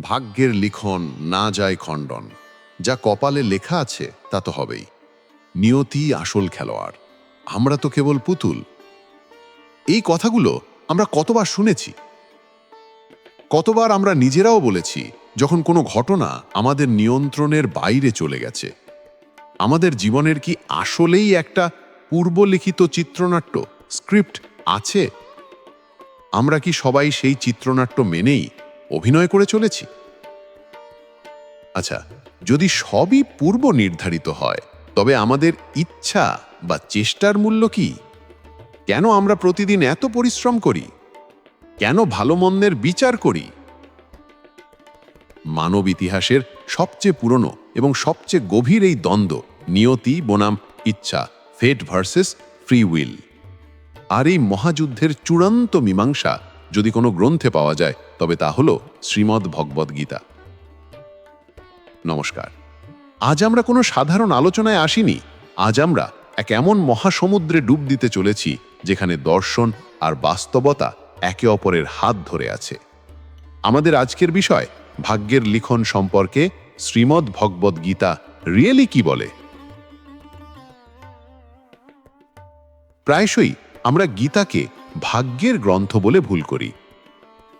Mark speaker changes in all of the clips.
Speaker 1: ভাগ্যের লিখন না যায় খণ্ডন। যা কপালে লেখা আছে, তা তো হবেই। নিয়তি আসল খেলোয়াড়। আমরা তো কেবল পুতুল। এই কথাগুলো আমরা কতবার শুনেছি? কতবার আমরা নিজেরাও বলেছি, যখন কোনো ঘটনা আমাদের নিয়ন্ত্রণের বাইরে চলে গেছে। আমাদের জীবনের কি আসলেই একটা পূর্বলিখিত চিত্রনাট্য, স্ক্রিপ্ট আছে? আমরা কি সবাই সেই চিত্রনাট্য মেনেই অভিনয় করে চলেছি। আচ্ছা যদি সবই পূর্ব নির্ধারিত হয়, তবে আমাদের ইচ্ছা বা চেষ্টার মূল্য কি? কেন আমরা প্রতিদিন এত পরিশ্রম করি? কেন ভালো মন্দের বিচার করি? মানব ইতিহাসের সবচেয়ে পুরনো এবং সবচেয়ে গভীর এই দ্বন্দ্ব, নিয়তি, বনাম, ইচ্ছা, ফেট ভার্সেস, ফ্রি উইল। আর এই মহাযুদ্ধের চূড়ান্ত মীমাংসা যদি কোনো গ্রন্থে পাওয়া যায়, তবে তা হল শ্রীমদ্ ভগবদ্ গীতা। নমস্কার। আজ আমরা কোনো সাধারণ আলোচনায় আসিনি। আজ আমরা এক এমন মহাসমুদ্রে ডুব দিতে চলেছি, যেখানে দর্শন আর বাস্তবতা একে অপরের হাত ধরে আছে। আমাদের আজকের বিষয়, ভাগ্যের লিখন সম্পর্কে শ্রীমদ্ ভগবদ্ গীতা রিয়েলি কি বলে? প্রায়শই আমরা গীতাকে ভাগ্যের গ্রন্থ বলে ভুল করি।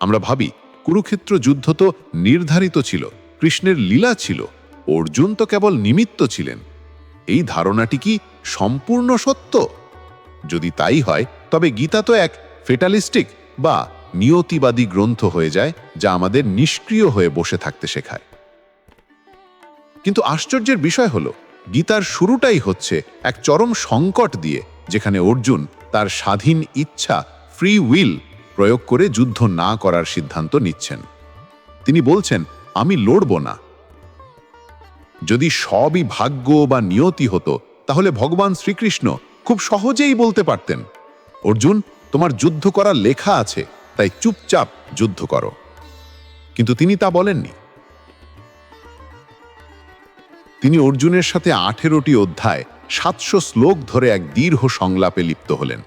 Speaker 1: আমরা ভাবি, কুরুক্ষেত্র যুদ্ধ তো নির্ধারিত ছিল, কৃষ্ণের লীলা ছিল, অর্জুন তো কেবল নিমিত্ত ছিলেন। এই ধারণাটি কি সম্পূর্ণ সত্য? যদি তাই হয়, তবে গীতা তো এক ফেটালিস্টিক বা নিয়তিবাদী গ্রন্থ হয়ে যায়, যা আমাদের নিষ্ক্রিয় হয়ে বসে থাকতে শেখায়। কিন্তু আশ্চর্যের বিষয় হল, গীতার শুরুটাই হচ্ছে এক চরম সংকট দিয়ে, যেখানে অর্জুন তার স্বাধীন ইচ্ছা ফ্রি উইল প্রয়োগ করে যুদ্ধ না করার সিদ্ধান্ত নিচ্ছেন। তিনি বলছেন, আমি লড়ব না। যদি সবই ভাগ্য বা নিয়তি হতো, তাহলে ভগবান শ্রীকৃষ্ণ খুব সহজেই বলতে পারতেন, অর্জুন, তোমার যুদ্ধ করার লেখা আছে, তাই চুপচাপ যুদ্ধ করো কিন্তু তিনি তা বলেননি। তিনি অর্জুনের সাথে আঠেরোটি অধ্যায়, সাতশো শ্লোক ধরে এক দীর্ঘ সংলাপে লিপ্ত হলেন।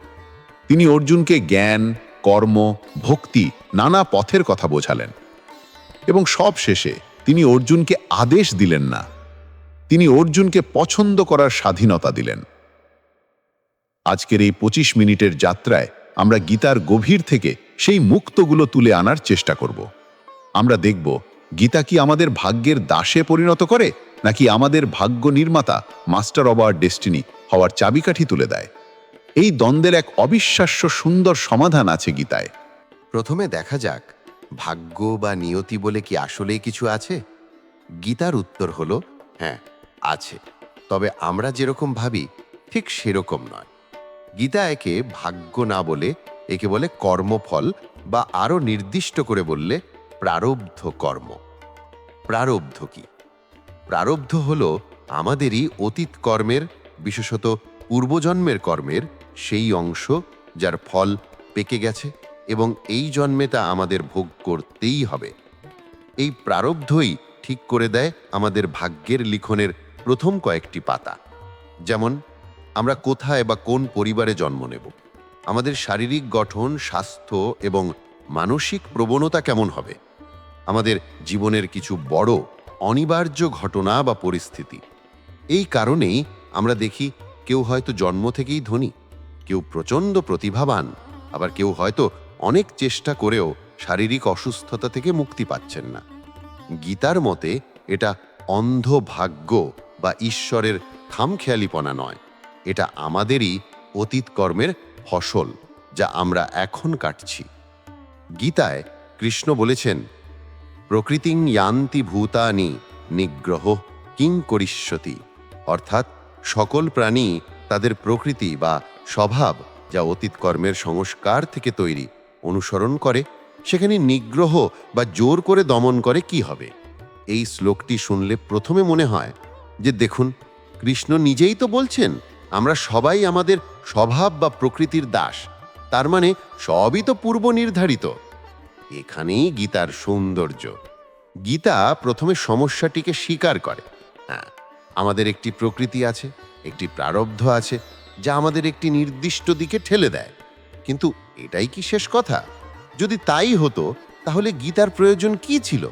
Speaker 1: তিনি অর্জুনকে জ্ঞান, কর্ম, ভক্তি, নানা পথের কথা বোঝালেন। এবং সব শেষে তিনি অর্জুনকে আদেশ দিলেন না। তিনি অর্জুনকে পছন্দ করার স্বাধীনতা দিলেন। আজকের এই ২৫ মিনিটের যাত্রায় আমরা গীতার গভীর থেকে সেই মুক্তগুলো তুলে আনার চেষ্টা করব। আমরা দেখব, গীতা কি আমাদের ভাগ্যের দাসে পরিণত করে নাকি আমাদের ভাগ্য নির্মাতা মাস্টার অব আওয়ার ডেস্টিনি হওয়ার চাবিকাঠি তুলে দেয়? এই দ্বন্দ্বের এক অবিশ্বাস্য সুন্দর সমাধান আছে গীতায়।
Speaker 2: প্রথমে দেখা যাক, ভাগ্য বা নিয়তি বলে কি আসলেই কিছু আছে? গীতার উত্তর হল হ্যাঁ আছে। তবে আমরা যেরকম ভাবি, ঠিক সেরকম নয়। গীতা একে ভাগ্য না বলে, একে বলে কর্মফল বা আরও নির্দিষ্ট করে বললে প্রারব্ধ কর্ম। প্রারব্ধ কি? প্রারব্ধ হল, আমাদেরই অতীত কর্মের, বিশেষত পূর্বজন্মের কর্মের সেই অংশ যার ফল পেকে গেছে এবং এই জন্মে তা আমাদের ভোগ করতেই হবে। এই প্রারব্ধই ঠিক করে দেয় আমাদের ভাগ্যের লিখনের প্রথম কয়েকটি পাতা। যেমন, আমরা কোথায় বা কোন পরিবারে জন্ম নেব? আমাদের শারীরিক গঠন, স্বাস্থ্য এবং মানসিক প্রবণতা কেমন হবে? আমাদের জীবনের কিছু বড় অনিবার্য ঘটনা বা পরিস্থিতি। এই কারণেই আমরা দেখি কেউ হয়তো জন্ম থেকেই ধনী, কেউ প্রচণ্ড প্রতিভাবান, আবার কেউ হয়তো অনেক চেষ্টা করেও শারীরিক অসুস্থতা থেকে মুক্তি পাচ্ছেন না। গীতার মতে এটা অন্ধ ভাগ্য বা ঈশ্বরের খামখেয়ালিপনা নয়। এটা আমাদেরই অতীত কর্মের ফসল যা আমরা এখন কাটছি। গীতায় কৃষ্ণ বলেছেন প্রকৃতিং ইয়ান্তি ভূতানি নিগ্রহ কিং করিষ্যতি। অর্থাৎ সকল প্রাণী তাদের প্রকৃতি বা স্বভাব যা অতীত কর্মের সংস্কার থেকে তৈরি, অনুসরণ করে, সেখানে নিগ্রহ বা জোর করে দমন করে কি হবে? এই শ্লোকটি শুনলে প্রথমে মনে হয় যে দেখুন, কৃষ্ণ নিজেই তো বলছেন, আমরা সবাই আমাদের স্বভাব বা প্রকৃতির দাস। তার মানে সবই তো পূর্ব নির্ধারিত এখানেই গীতার সৌন্দর্য। গীতা প্রথমে সমস্যাটিকে স্বীকার করে। হ্যাঁ আমাদের একটি প্রকৃতি আছে, একটি প্রারব্ধ আছে, যা আমাদের একটি নির্দিষ্ট দিকে ঠেলে দেয়। কিন্তু এটাই কি শেষ কথা? যদি তাই হতো, তাহলে গীতার প্রয়োজন কি ছিল?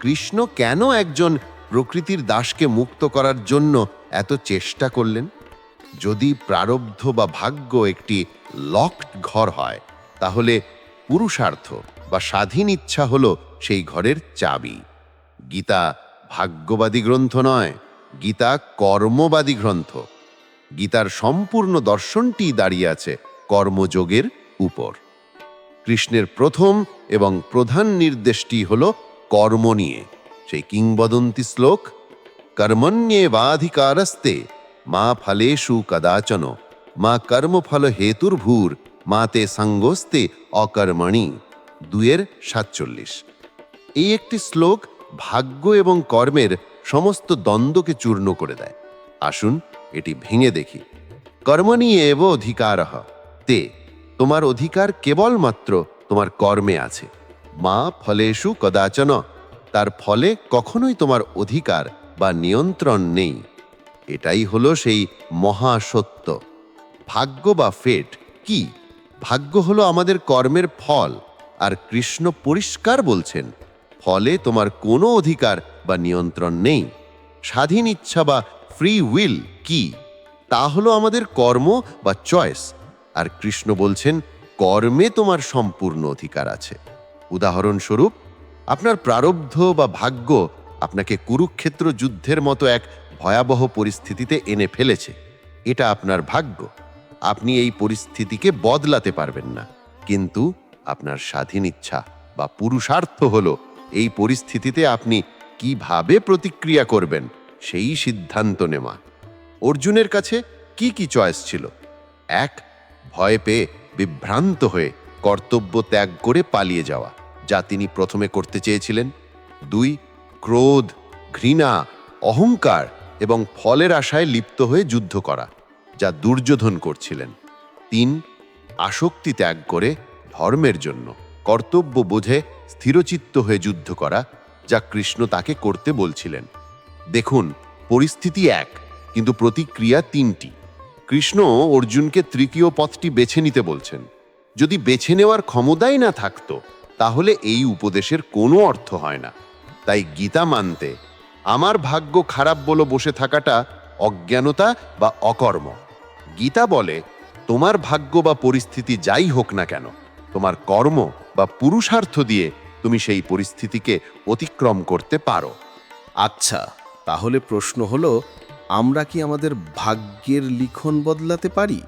Speaker 2: কৃষ্ণ কেন একজন প্রকৃতির দাসকে মুক্ত করার জন্য এত চেষ্টা করলেন? যদি প্রারব্ধ বা ভাগ্য একটি লকড ঘর হয়, তাহলে পুরুষার্থ বা স্বাধীন ইচ্ছা হল সেই ঘরের চাবি। গীতা ভাগ্যবাদী গ্রন্থ নয়, গীতা কর্মবাদী গ্রন্থ। গীতার সম্পূর্ণ দর্শনটি দাঁড়িয়ে আছে কর্মযোগের উপর। কৃষ্ণের প্রথম এবং প্রধান নির্দেশটি হল কর্ম নিয়ে। সেই কিংবদন্তি শ্লোক কর্মণ্যে বাধিকারস্তে মা ফলেষু কদাচন, মা কর্মফল হেতুর্ভূর, মা তে সঙ্গস্তে অকর্মণি। দুয়ের সাতচল্লিশ। এই একটি শ্লোক ভাগ্য এবং কর্মের সমস্ত দ্বন্দ্বকে চূর্ণ করে দেয়। আসুন এটি ভেঙে দেখি। কর্মণি এব অধিকার তে, তোমার অধিকার কেবলমাত্র তোমার কর্মে আছে। মা ফলেষু কদাচন, তার ফলে কখনোই তোমার অধিকার বা নিয়ন্ত্রণ নেই। এটাই হলো সেই মহাসত্য। ভাগ্য বা ফেট কি? ভাগ্য হলো আমাদের কর্মের ফল। আর কৃষ্ণ পরিষ্কার বলছেন, ফলে তোমার কোনো অধিকার বা নিয়ন্ত্রণ নেই। স্বাধীন ইচ্ছা বা ফ্রি উইল কি? তা হলো আমাদের কর্ম বা চয়েস আর কৃষ্ণ বলছেন, কর্মে তোমার সম্পূর্ণ অধিকার আছে। উদাহরণস্বরূপ, আপনার প্রারব্ধ বা ভাগ্য আপনাকে কুরুক্ষেত্র যুদ্ধের মতো এক ভয়াবহ পরিস্থিতিতে এনে ফেলেছে। এটা আপনার ভাগ্য। আপনি এই পরিস্থিতিকে বদলাতে পারবেন না। কিন্তু আপনার স্বাধীন ইচ্ছা বা পুরুষার্থ হল, এই পরিস্থিতিতে আপনি কীভাবে প্রতিক্রিয়া করবেন, সেই সিদ্ধান্ত নেওয়া। অর্জুনের কাছে কি কি চয়েস ছিল? এক, ভয় পেয়ে বিভ্রান্ত হয়ে কর্তব্য ত্যাগ করে পালিয়ে যাওয়া, যা তিনি প্রথমে করতে চেয়েছিলেন। দুই, ক্রোধ, ঘৃণা, অহংকার এবং ফলের আশায় লিপ্ত হয়ে যুদ্ধ করা, যা দুর্যোধন করছিলেন। তিন, আসক্তি ত্যাগ করে ধর্মের জন্য। কর্তব্য বোঝে স্থিরচিত্ত হয়ে যুদ্ধ করা, যা কৃষ্ণ তাকে করতে বলছিলেন। দেখুন, পরিস্থিতি এক, কিন্তু প্রতিক্রিয়া তিনটি। কৃষ্ণ অর্জুনকে তৃতীয় পথটি বেছে নিতে বলছেন। যদি বেছে নেওয়ার ক্ষমতাই না থাকতো, তাহলে এই উপদেশের কোনো অর্থ হয় না। তাই গীতা মানতে, আমার ভাগ্য খারাপ বলে বসে থাকাটা অজ্ঞানতা বা অকর্ম। গীতা বলে, তোমার ভাগ্য বা পরিস্থিতি যাই হোক না কেন তোমার কর্ম বা পুরুষার্থ দিয়ে তুমি সেই পরিস্থিতিকে অতিক্রম করতে পারো।
Speaker 3: আচ্ছা তাহলে প্রশ্ন হলো, আমরা কি আমাদের ভাগ্যের লিখন বদলাতে পারি?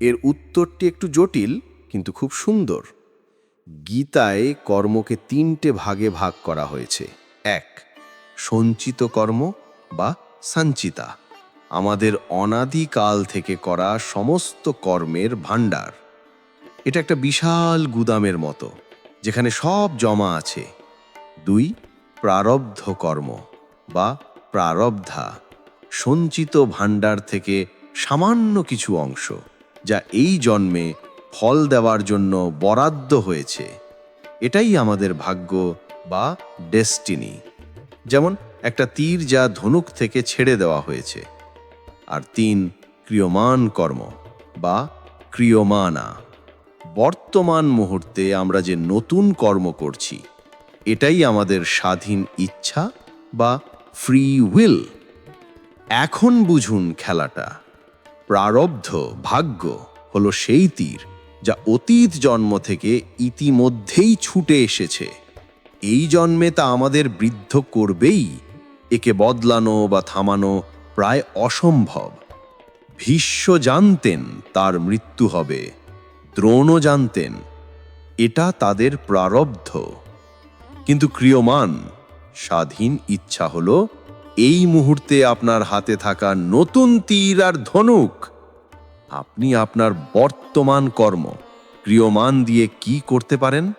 Speaker 3: এর উত্তরটি একটু জটিল, কিন্তু খুব সুন্দর। গীতায় কর্মকে তিনটে ভাগে ভাগ করা হয়েছে। এক, সঞ্চিত কর্ম বা সঞ্চিতা। আমাদের অনাদিকাল থেকে করা সমস্ত কর্মের ভাণ্ডার। এটা একটা বিশাল গুদামের মতো, যেখানে সব জমা আছে। দুই, প্রারব্ধ কর্ম বা প্রারব্ধা, সঞ্চিত ভাণ্ডার থেকে সামান্য কিছু অংশ, যা এই জন্মে ফল দেওয়ার জন্য বরাদ্দ হয়েছে। এটাই আমাদের ভাগ্য বা ডেস্টিনি। যেমন একটা তীর যা ধনুক থেকে ছেড়ে দেওয়া হয়েছে। আর তিন, ক্রিয়মান কর্ম বা ক্রিয়মানা বর্তমান মুহূর্তে আমরা যে নতুন কর্ম করছি, এটাই আমাদের স্বাধীন ইচ্ছা বা ফ্রি উইল এখন বুঝুন খেলাটা। প্রারব্ধ ভাগ্য হলো সেই তীর যা অতীত জন্ম থেকে ইতিমধ্যেই ছুটে এসেছে। এই জন্মে তা আমাদের বৃদ্ধ করবেই, একে বদলানো বা থামানো প্রায় অসম্ভব। ভীষ্ম জানতেন তার মৃত্যু হবে। দ্রোণও জানতেন, এটা তাদের প্রারব্ধ। কিন্তু ক্রিয়মান, স্বাধীন ইচ্ছা হলো, এই মুহূর্তে আপনার হাতে থাকা নতুন তীর আর ধনুক। আপনি আপনার বর্তমান কর্ম, ক্রিয়মান দিয়ে কি করতে পারেন?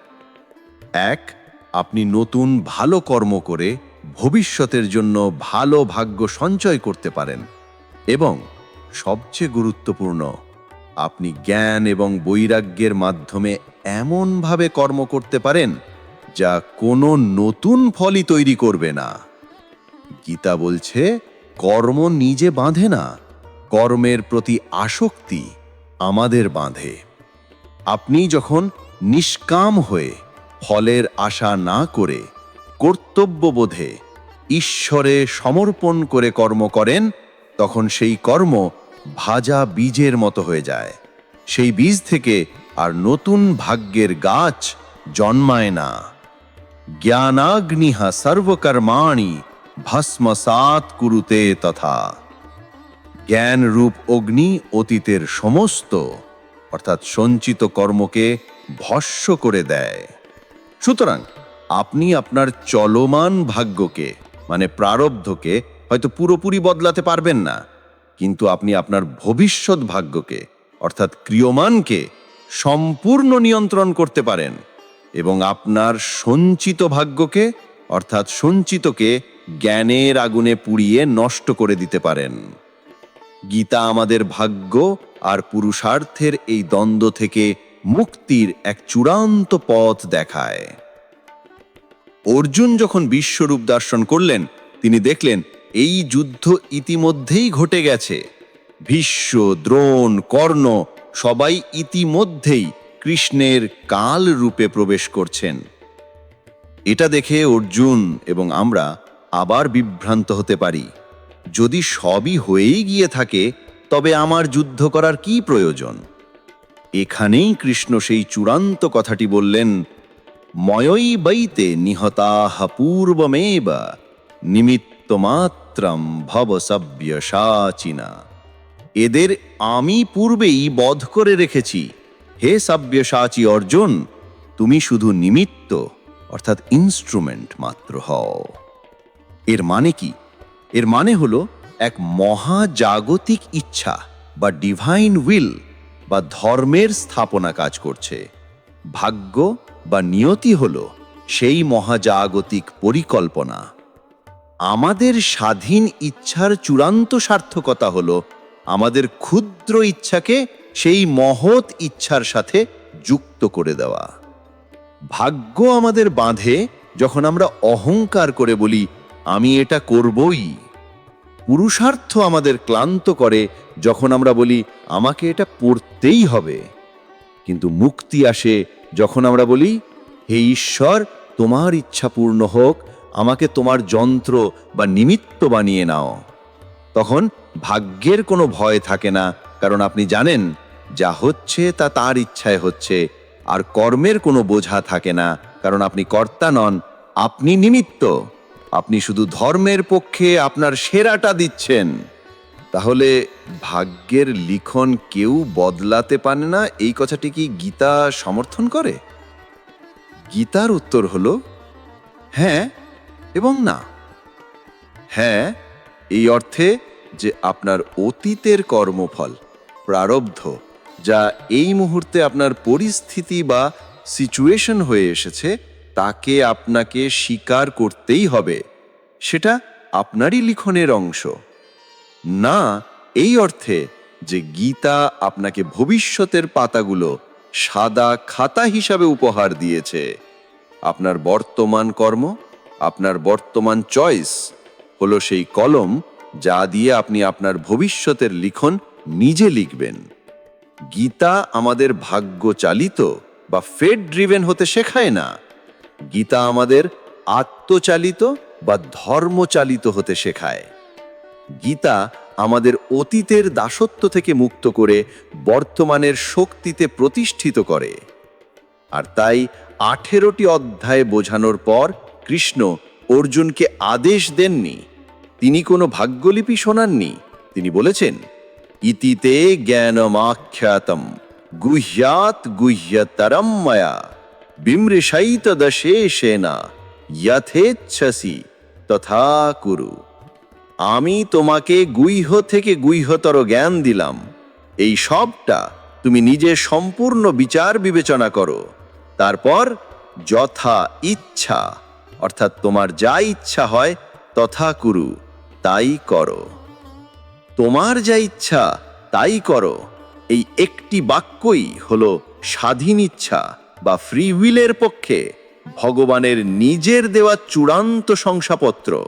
Speaker 3: এক, আপনি নতুন ভালো কর্ম করে ভবিষ্যতের জন্য ভালো ভাগ্য সঞ্চয় করতে পারেন। এবং সবচেয়ে গুরুত্বপূর্ণ আপনি জ্ঞান এবং বৈরাগ্যের মাধ্যমে এমনভাবে কর্ম করতে পারেন যা কোনো নতুন ফলই তৈরি করবে না। গীতা বলছে, কর্ম নিজে বাঁধে না, কর্মের প্রতি আসক্তি আমাদের বাঁধে। আপনি যখন নিষ্কাম হয়ে ফলের আশা না করে কর্তব্যবোধে ঈশ্বরে সমর্পণ করে কর্ম করেন, তখন সেই কর্ম ভাজা বীজের মতো হয়ে যায়। সেই বীজ থেকে আর নতুন ভাগ্যের গাছ জন্মায় না। জ্ঞানাগ্নিহা সর্বকর্মাণি ভস্মসাত কুরুতে তথা। জ্ঞান রূপ অগ্নি অতীতের সমস্ত, অর্থাৎ সঞ্চিত কর্মকে ভস্য করে দেয়। সুতরাং আপনি আপনার চলমান ভাগ্যকে মানে প্রারব্ধকে, হয়তো পুরোপুরি বদলাতে পারবেন না। কিন্তু আপনি আপনার ভবিষ্যৎ ভাগ্যকে, অর্থাৎ ক্রিয়মানকে, সম্পূর্ণ নিয়ন্ত্রণ করতে পারেন এবং আপনার সঞ্চিত ভাগ্যকে, অর্থাৎ সঞ্চিতকে জ্ঞানের আগুনে পুড়িয়ে নষ্ট করে দিতে পারেন। গীতা আমাদের ভাগ্য আর পুরুষার্থের এই দ্বন্দ্ব থেকে মুক্তির এক চূড়ান্ত পথ দেখায়। অর্জুন যখন বিশ্বরূপ দর্শন করলেন, তিনি দেখলেন এই যুদ্ধ ইতিমধ্যেই ঘটে গেছে। ভীষ্ম, দ্রোণ, কর্ণ সবাই ইতিমধ্যেই কৃষ্ণের কাল রূপে প্রবেশ করছেন। এটা দেখে অর্জুন এবং আমরা আবার বিভ্রান্ত হতে পারি। যদি সবই হয়েই গিয়ে থাকে, তবে আমার যুদ্ধ করার কি প্রয়োজন? এখানেই কৃষ্ণ সেই চূড়ান্ত কথাটি বললেন ময়ই বৈতে নিহতাহ পূর্বমেব নিমিত্তমাত্রম ভব সব্যসাচিনা এদের আমি পূর্বেই বধ করে রেখেছি। হে সব্যসাচী অর্জুন, তুমি শুধু নিমিত্ত, অর্থাৎ ইনস্ট্রুমেন্ট মাত্র হও। এর মানে কি? এর মানে হলো এক মহাজাগতিক ইচ্ছা বা ডিভাইন উইল বা ধর্মের স্থাপনা কাজ করছে। ভাগ্য বা নিয়তি হল সেই মহাজাগতিক পরিকল্পনা। আমাদের স্বাধীন ইচ্ছার চূড়ান্ত সার্থকতা হলো আমাদের ক্ষুদ্র ইচ্ছাকে সেই মহৎ ইচ্ছার সাথে যুক্ত করে দেওয়া। ভাগ্য আমাদের বাঁধে যখন আমরা অহংকার করে বলি, আমি এটা করবই। পুরুষার্থ আমাদের ক্লান্ত করে যখন আমরা বলি, আমাকে এটা পড়তেই হবে। কিন্তু মুক্তি আসে যখন আমরা বলি, হে ঈশ্বর, তোমার ইচ্ছা পূর্ণ হোক আমাকে তোমার যন্ত্র বা নিমিত্ত বানিয়ে নাও। তখন ভাগ্যের কোনো ভয় থাকে না, কারণ আপনি জানেন, যা হচ্ছে তা তার ইচ্ছায় হচ্ছে, আর কর্মের কোনো বোঝা থাকে না, কারণ আপনি কর্তা নন, আপনি নিমিত্ত। আপনি শুধু ধর্মের পক্ষে আপনার সেরাটা দিচ্ছেন। তাহলে ভাগ্যের লিখন কেউ বদলাতে পারে না? এই কথাটি কি গীতা সমর্থন করে? গীতার উত্তর হলো হ্যাঁ এবং না। হ্যাঁ এই অর্থে যে আপনার অতীতের কর্মফল প্রারব্ধ, যা এই মুহূর্তে আপনার পরিস্থিতি বা সিচুয়েশন হয়ে এসেছে, তাকে আপনাকে স্বীকার করতেই হবে। সেটা আপনারই লিখনের অংশ। না, এই অর্থে যে গীতা আপনাকে ভবিষ্যতের পাতাগুলো সাদা খাতা হিসাবে উপহার দিয়েছে। আপনার বর্তমান কর্ম আপনার বর্তমান চয়েস হলো সেই কলম যা দিয়ে আপনি আপনার ভবিষ্যতের লিখন নিজে লিখবেন। গীতা আমাদের ভাগ্য চালিত বা ফেড ড্রিভেন হতে শেখায় না। গীতা আমাদের আত্মচালিত বা ধর্মচালিত হতে শেখায়। গীতা আমাদের অতীতের দাসত্ব থেকে মুক্ত করে বর্তমানের শক্তিতে প্রতিষ্ঠিত করে। আর তাই আঠেরোটি অধ্যায় বোঝানোর পর কৃষ্ণ অর্জুনকে আদেশ দেননি। তিনি কোনো ভাগ্যলিপি শোনাননি। তিনি বলেছেন, ইতিতে জ্ঞানমাখ্যাতম, গুহ্যাত গুহ্যতরম ময়া বিমৃশাইত দশেশেনা যথেচ্ছসি তথা কুরু। আমি তোমাকে গুহ্য থেকে গুহ্যতর জ্ঞান দিলাম। এই সবটা তুমি নিজে সম্পূর্ণ বিচার বিবেচনা করো। তারপর যথা ইচ্ছা অর্থাৎ তোমার যা ইচ্ছা হয় তথা কুরু, তাই করো। তোমার যা ইচ্ছা, তাই করো। এই একটি বাক্যই হলো স্বাধীন ইচ্ছা বা ফ্রি উইলের পক্ষে ভগবানের নিজের দেওয়া চূড়ান্ত শংসাপত্র।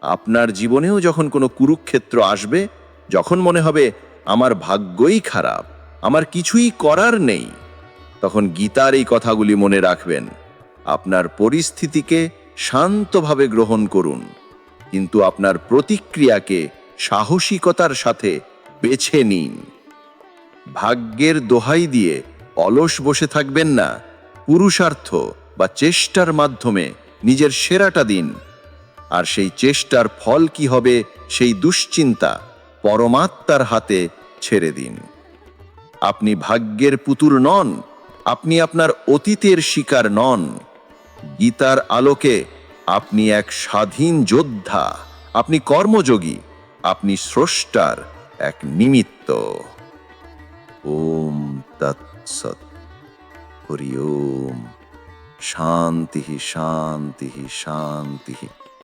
Speaker 3: আপনার জীবনেও যখন কোনো কুরুক্ষেত্র আসবে, যখন মনে হবে আমার ভাগ্যই খারাপ, আমার কিছুই করার নেই, তখন গীতার এই কথাগুলি মনে রাখবেন। আপনার পরিস্থিতিকে শান্তভাবে গ্রহণ করুন। কিন্তু আপনার প্রতিক্রিয়াকে সাহসিকতার সাথে বেছে নিন। ভাগ্যের দোহাই দিয়ে অলস বসে থাকবেন না। পুরুষার্থ বা চেষ্টার মাধ্যমে নিজের সেরাটা দিন। আর সেই চেষ্টার ফল কি হবে সেই দুশ্চিন্তা পরমাত্মার হাতে ছেড়ে দিন। আপনি ভাগ্যের পুতুর নন, আপনি আপনার অতীতের শিকার নন। গীতার আলোকে আপনি এক স্বাধীন যোদ্ধা, আপনি কর্মযোগী, আপনি স্রষ্টার এক নিমিত্ত। ওম তৎসৎ। হরি ওম। শান্তি শান্তি শান্তি।